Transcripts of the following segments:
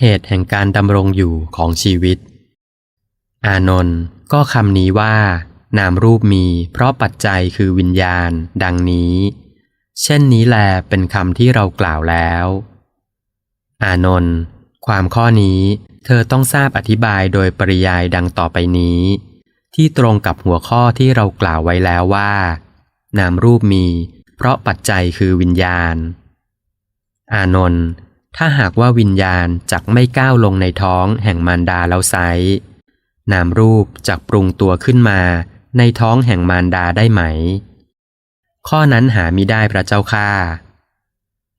เหตุแห่งการดำรงอยู่ของชีวิต อานนท์ก็คำนี้ว่า นามรูปมีเพราะปัจจัยคือวิญญาณ ดังนี้ เช่นนี้แลเป็นคำที่เรากล่าวแล้ว อานนท์ความข้อนี้เธอต้องทราบอธิบายโดยปริยายดังต่อไปนี้ ที่ตรงกับหัวข้อที่เรากล่าวไว้แล้วว่า นามรูปมี เพราะปัจจัยคือวิญญาณ อานนท์ ถ้าหากว่าวิญญาณจักไม่ก้าวลงในท้องแห่งมารดาแล้วไซนามรูปจักปรุงตัวขึ้นมาในท้องแห่งมารดาได้ไหม ข้อนั้นหามิได้พระเจ้าค่า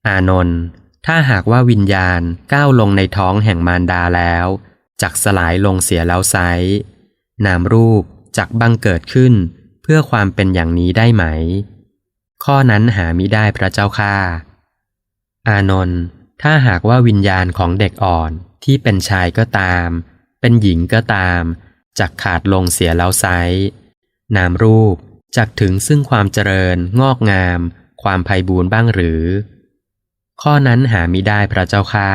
อานนท์ถ้าหากว่าวิญญาณก้าวลงในท้องแห่งมารดาแล้วจักสลายลงเสียแล้วไซนามรูปจักบังเกิดขึ้นเพื่อความเป็นอย่างนี้ได้ไหม ข้อนั้นหามิได้พระเจ้าค่า อานนท์ ถ้าหากว่าวิญญาณของเด็กอ่อนที่เป็นชายก็ตาม เป็นหญิงก็ตามจักขาดลงเสียแล้วไซนามรูปจักถึงซึ่งความเจริญ งอกงาม ความไพ่บูรณ์บ้างหรือ ข้อนั้นหามิได้พระเจ้าค่า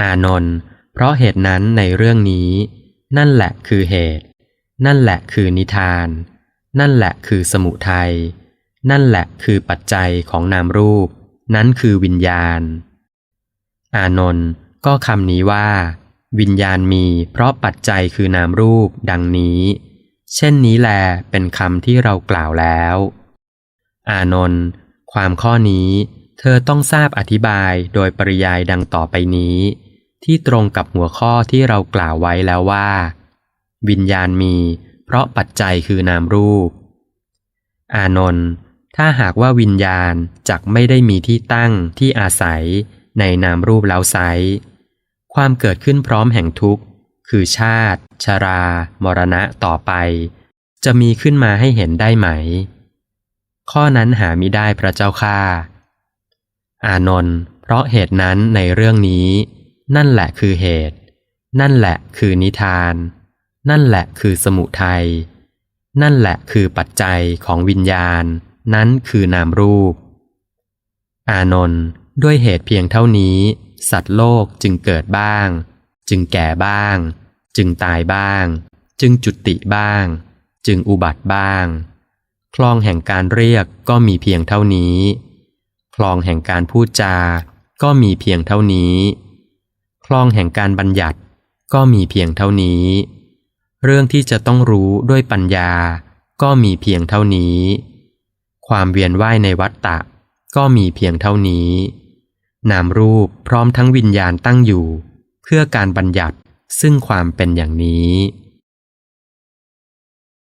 อานนท์เพราะเหตุนั้นในเรื่องนี้ นั่นแหละคือเหตุ นั่นแหละคือนิทาน นั่นแหละคือสมุทัยนั่นแหละคือปัจจัยของนามรูป นั้นคือวิญญาณ อานนท์ก็คำนี้ว่า วิญญาณมีเพราะปัจจัยคือนามรูปดังนี้ เช่นนี้แลเป็นคำที่เรากล่าวแล้ว อานนท์ความข้อนี้เธอต้องทราบอธิบายโดยปริยายดังต่อไปนี้ ที่ตรงกับหัวข้อที่เรากล่าวไว้แล้วว่า วิญญาณมี เพราะปัจจัยคือนามรูป อานนท์ ถ้าหากว่าวิญญาณจักไม่ได้มีที่ตั้งที่อาศัยในนามรูปแล้วไซความเกิดขึ้นพร้อมแห่งทุกข์ คือชาติ ชรา มรณะต่อไป จะมีขึ้นมาให้เห็นได้ไหม ข้อนั้นหามิได้พระเจ้าค่า อานนท์เพราะเหตุนั้นในเรื่องนี้ นั่นแหละคือเหตุ นั่นแหละคือนิทาน นั่นแหละคือสมุทัยนั่นแหละคือปัจจัยของวิญญาณ นั้นคือนามรูป อานนท์ด้วยเหตุเพียงเท่านี้ สัตว์โลกจึงเกิดบ้าง จึงแก่บ้าง จึงตายบ้าง จึงจุติบ้าง จึงอุบัติบ้าง คลองแห่งการเรียกก็มีเพียงเท่านี้ คลองแห่งการพูดจา ก็มีเพียงเท่านี้ คลองแห่งการบัญญัติก็มีเพียงเท่านี้ เรื่องที่จะต้องรู้ด้วยปัญญา ก็มีเพียงเท่านี้ ความเวียนว่ายในวัฏฏะก็มีเพียงเท่านี้ นามรูปพร้อมทั้งวิญญาณตั้งอยู่ เพื่อการบัญญัติซึ่งความเป็นอย่างนี้